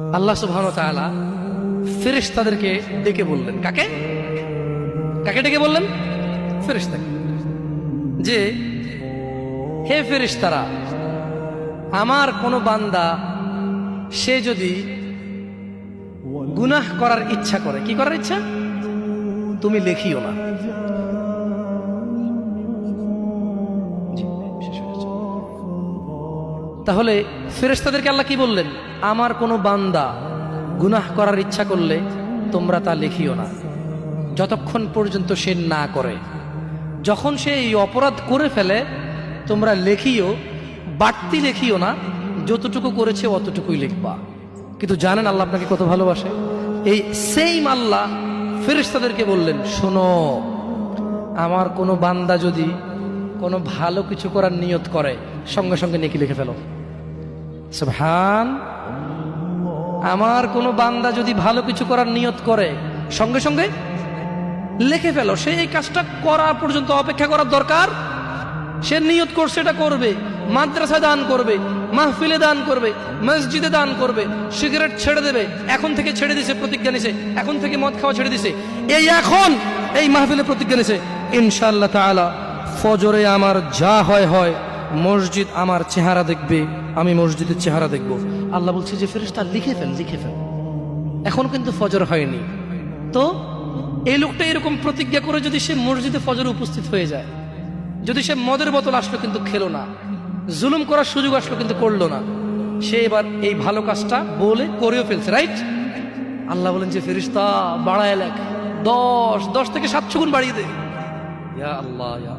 আল্লাহ সুবহান তাআলা ফেরেশতাদেরকে ডেকে বললেন। কাকে? কাকে ডেকে বললেন? ফেরেশতাকে। যে, হে ফেরেশতারা, আমার কোনো বান্দা, সে যদি গুনাহ করার ইচ্ছা করে, কি করার ইচ্ছা? তুমি লেখিও না। তাহলে ফেরেশতাদেরকে আল্লাহ কি বললেন? আমার কোনো বান্দা গুনাহ করার ইচ্ছা করলে তোমরা তা লিখিও না। যতক্ষণ পর্যন্ত সে না করে। যখন সে এই অপরাধ করে ফেলে, তোমরা লেখিও, বাড়তি লেখিও না, যতটুকু করেছে অতটুকুই লিখবা। কিন্তু জানেন আল্লাহ আপনাকে কত ভালোবাসে? এই সেম আল্লাহ ফেরেশতাদেরকে বললেন, শোনো, আমার কোনো বান্দা যদি কোনো ভালো কিছু করার নিয়ত করে, সঙ্গে সঙ্গে নেকি লিখে ফেলো। সুবহান, আমার কোনো বান্দা যদি ভালো কিছু করার নিয়ত করে, সঙ্গে সঙ্গে লিখে ফেলো। সে এই কাজটা করা পর্যন্ত অপেক্ষা করার দরকার? সে নিয়ত করছে এটা করবে। মাদ্রাসা দান করবে, মাহফিলে দান করবে, মসজিদে দান করবে, সিগারেট ছেড়ে দেবে। এখন থেকে ছেড়ে দিছে প্রতিজ্ঞা নিছে। এখন থেকে মদ খাওয়া ছেড়ে দিছে। এই এখন এই মাহফিলে প্রতিজ্ঞা নিছে। ইনশাআল্লাহ তাআলা ফজরে আমার যা হয় হয়, মসজিদ আমার চেহারা দেখবে, আমি মসজিদের চেহারা দেখব। আল্লাহ বলছে যে, ফেরেশতা, লিখে ফেল লিখে ফেল। এখন কিন্তু ফজর হয়নি। তো এই লোকটা এরকম প্রতিজ্ঞা করে যদি সে মসজিদে ফজরে উপস্থিত হয়ে যায়, যদি সে মদের বোতল আসলো কিন্তু খেলো না, জুলুম করার সুযোগ আসলো কিন্তু করল না, সে এবার এই ভালো কাজটা বলে করেও ফেলছে রাইট আল্লাহ বলেন যে ফেরিস্তা বাড়ায় লেখ, দশ দশ থেকে সাতশো গুণ বাড়িয়ে দে। ইয়া আল্লাহ, ইয়া।